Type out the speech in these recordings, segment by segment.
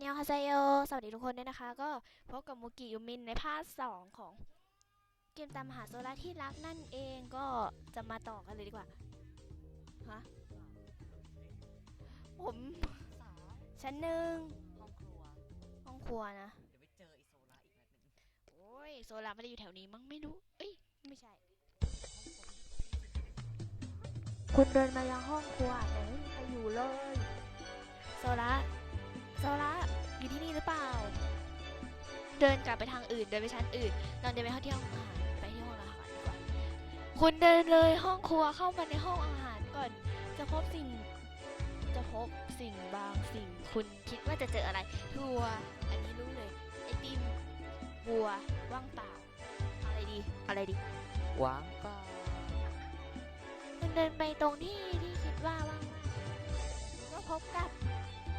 นยองฮาเซโยสวัสดีทุกคนด้วยนะคะ ก็พบกับมูกิยูมินในภาคสองของ เกมตามหาโซล่าที่รักนั่นเองก็จะมาต่อกันเลยดีกว่า ฮะ ผมสามชั้นหนึ่งห้องครัว ห้องครัวนะ เดี๋ยวไปเจอไอโซล่าอีกนัดหนึ่งโอ้ย โซล่าไม่ได้อยู่แถวนี้มั้งไม่รู้ เอ้ย ไม่ใช่ คุณเดินมายังห้องครัวแต่ไม่มีใครอยู่เลย โซล่าโซล่า อยู่ที่นี่หรือเปล่า เดินกลับไปทางอื่น เดินไปชั้นอื่นลองเดินไปเข้าที่ห้องอาหารไปที่ห้องอาหารดีกว่าคุณเดินเลยห้องครัวเข้ามาในห้องอาหารก่อน จะพบสิ่ง จะพบสิ่งบางสิ่ง คุณคิดว่าจะเจออะไรถั่วอันนี้รู้เลยไอติมบัวว่างเปล่าอะไรดีอะไรดีวางเปล่าคุณเดินไปตรงที่ที่คิดว่าว่างๆก็พบกับ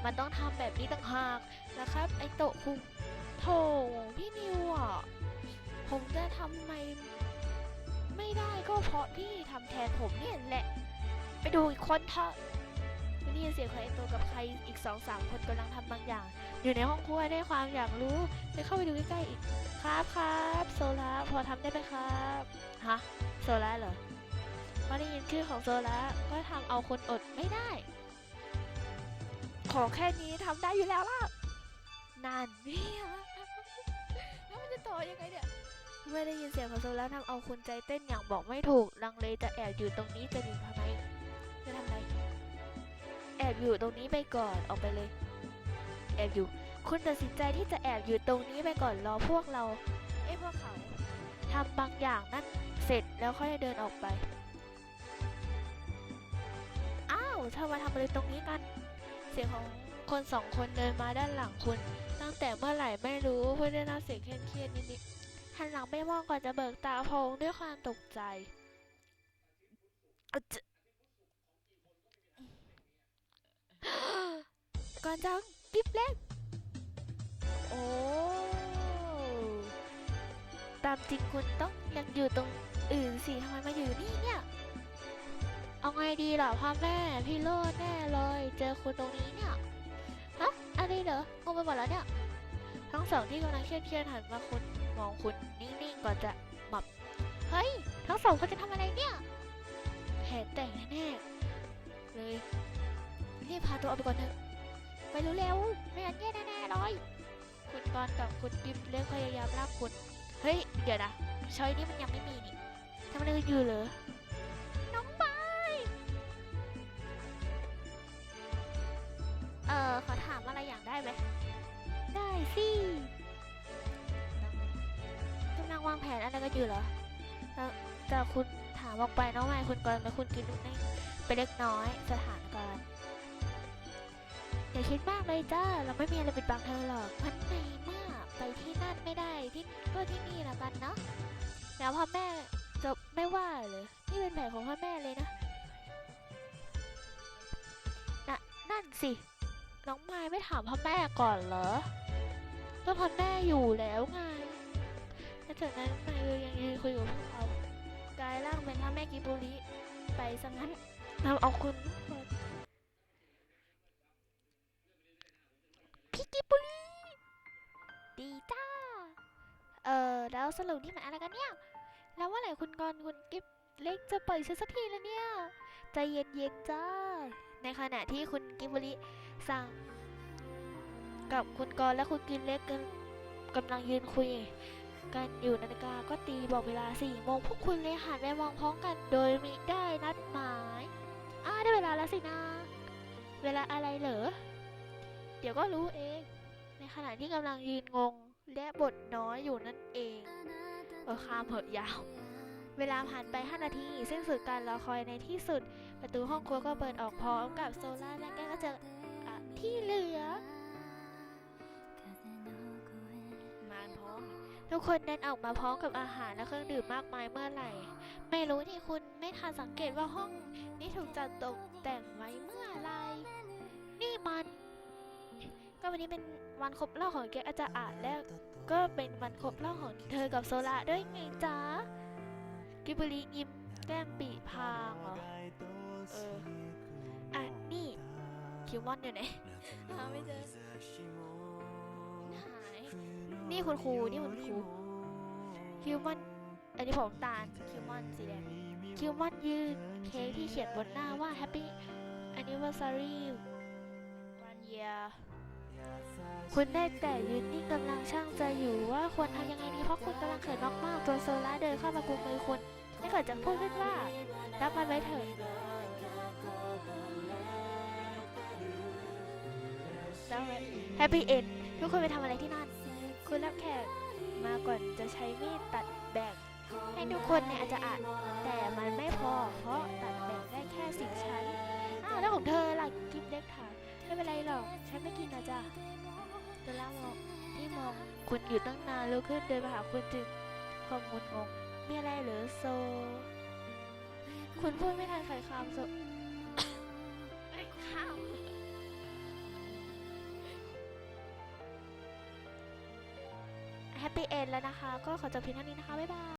มันต้องทำแบบนี้ต่างหากนะครับ ไอโตะคุงโถพี่นิวอะ ผมจะทำไม ไม่ได้ก็เพราะพี่ทำแทนผมเนี่ยแหละ ไปดูอีกคนเถอะได้ยินเสียงของไอโตกับใครอีกสองสามคนกำลังทำบางอย่าง อยู่ในห้องครัวได้ความอยากรู้เลยเข้าไปดูใกล้ๆอีกครับครับโซล่าพอทำได้ไหมครับฮะโซล่าเหรอพอได้ยินชื่อของโซล่าก็ทำเอาคนอดไม่ได้ ของแค่นี้ทำได้อยู่แล้วล่ะนานเนี่ยแล้วมันจะต่อยังไงเนี่ยเมื่อได้ยินเสียงของโซล่าทำเอาคุณใจเต้นอย่างบอกไม่ถูกลังเลจะแอบอยู่ตรงนี้จะหนีทำไมจะทำไมแอบอยู่ตรงนี้ไปก่อนออกไปเลย แอบอยู่ คุณตัดสินใจที่จะแอบอยู่ตรงนี้ไปก่อนรอพวกเราไอ้พวกเขาทำบางอย่างนั่นเสร็จแล้วค่อยเดินออกไป อ้าวเธอมาทำอะไรตรงนี้กัน เสียงของคนสองคนเดินมาด้านหลังคุณ ตั้งแต่เมื่อไหร่ไม่รู้เพูดด้น้ำเสียงเครียดนิดๆหันหลังไปมองก่อนจะเบิกตาโพงด้วยความตกใจก่อนจังกิ๊บเล็กโอ้ตามจริงคุณต้องยังอยู่ตรงอื่นสิทำไมมาอยู่นี่เนี่ย เอาไงดีล่ะพ่อแม่ พี่โลดแน่เลย เจอคุณตรงนี้เนี่ยฮะอะไรเหรองงไปหมดแล้วเนี่ย ทั้งสองที่กำลังเครียดๆหันมาคุณมองคุณนิ่งๆก่อนจะหมับเฮ้ยทั้งสองคนจะทำอะไรเนี่ยแผนแต่งแน่ๆเลยรีบพาตัวออกไปก่อนเถอะไปเร็วๆไม่งั้นแย่แน่ๆเลยคุณกรณ์กับคุณกิฟเลือกพยายามลากคุณ เฮ้ย เดี๋ยวนะช้อยนี้มันยังไม่มีนี่ทำอะไรกันอยู่เหรอ เออขอถามอะไรอย่างได้ไหม ได้สิกำลังวางแผนอะไรกันอยู่เหรอแล้วแต่คุณถามออกไปน้องไม้คุณกรณ์และคุณกิฟดูนิ่งไปเล็กน้อยสถานการณ์อย่าคิดมากเลยจ้า เราไม่มีอะไรปิดบังเธอหรอก มันในเมื่อไปที่นั่นไม่ได้ที่ก็ที่นี่ละกันเนาะแล้วพ่อแม่จะไม่ว่าเลยนี่เป็นแผนของพ่อแม่เลยนะนะนั่นสิ น้องไม้ไม่ถามพ่อแม่ก่อนเหรอก็พ่อแม่อยู่แล้วไงแล้วจากนั้นไม้ยังยืนคุยกับพวกเขากลายร่างเป็นพ่อแม่กิบุริไปซะงั้นนำเอาคุณพี่กิบุรีดีจ้า เออแล้วสรุปนี่มันอะไรกันเนี่ย แล้วว่าไหร่คุณกรณ์คุณกิฟเล็กจะปล่อยฉันสักทีแล้วเนี่ย ใจเย็นๆจ้า ในขณะที่คุณกิบบุรี สั่งกับคุณกรและคุณกิฟเล็กกันกำลังยืนคุย กันอยู่นาฬิกาก็ตีบอกเวลาสี่โมงพวกคุณเลยหันไปมองพร้อมกันโดยมิได้นัดหมายอ้าได้เวลาแล้วสินะ เวลาอะไรเหรอ เดี๋ยวก็รู้เอง ในขณะที่กำลังยืนงงและบทน้อยอยู่นั่นเองเออคามเหอะยาว เวลาผ่านไป 5 นาทีสิ้นสุดการรอคอยในที่สุด ประตูห้องครัวก็เปิดออกพร้อมกับโซล่าและแก้วก็เจออะ ที่เหลือมาพร้อมทุกคนเดินออกมาพร้อมกับอาหารและเครื่องดื่มมากมายเมื่อไหร่ ไม่รู้ที่คุณไม่ทันสังเกตว่าห้องนี้ถูกจัดตกแต่งไว้เมื่อไหรนี่มัน ก็วันนี้เป็นวันครบรอบของแกอาจารย์อาจและก็เป็นวันครบรอบของเธอกับโซล่าด้วยไงจ๊ะกิบบุรียิ้มแก้มปีพางเหรอเอออะนี่ คิวมอนอยู่ไหนหาไม่เจอหายนี่คุณครูนี่คุณครูคิวมอนอันนี้ผมตาลคิวมอนสีแดงคิวมอนยืนเค้กที่เขียนบนหน้าว่า Happy Anniversary one year คุณได้แต่ยืนนิ่งกำลังช่างใจอยู่ว่าควรทำยังไงดีเพราะคุณกำลังเขินมากๆตัวโซล่าเดินเข้ามากุมมือคุณได้เกิดจากพูดขึ้นว่า รับมันไว้เถอะ แล้วแฮปปี้เอ็นทุกคนไปทำอะไรที่นั่น คุณรับแขกมาก่อนจะใช้มีดตัดแบ่งให้ทุกคนเนี่ยอาจจะอ่านแต่มันไม่พอ เพราะตัดแบ่งได้แค่สิบชั้นอ้าวแล้วของเธอล่ะกิฟเล็กถามไม่เป็นไรหรอกฉันไม่กินนะจ๊ะเดล่ามองที่มองคุณอยู่ตั้งนานลุกขึ้นเดินมาหาคุณจึงความงุนงงมีอะไรหรือโซ คุณพูดไม่ทันขาดคำโซไอ้ข้าว แฮปปี้เอนแล้วนะคะ ก็ขอจบเพียงเท่านี้นะคะ บ๊ายบาย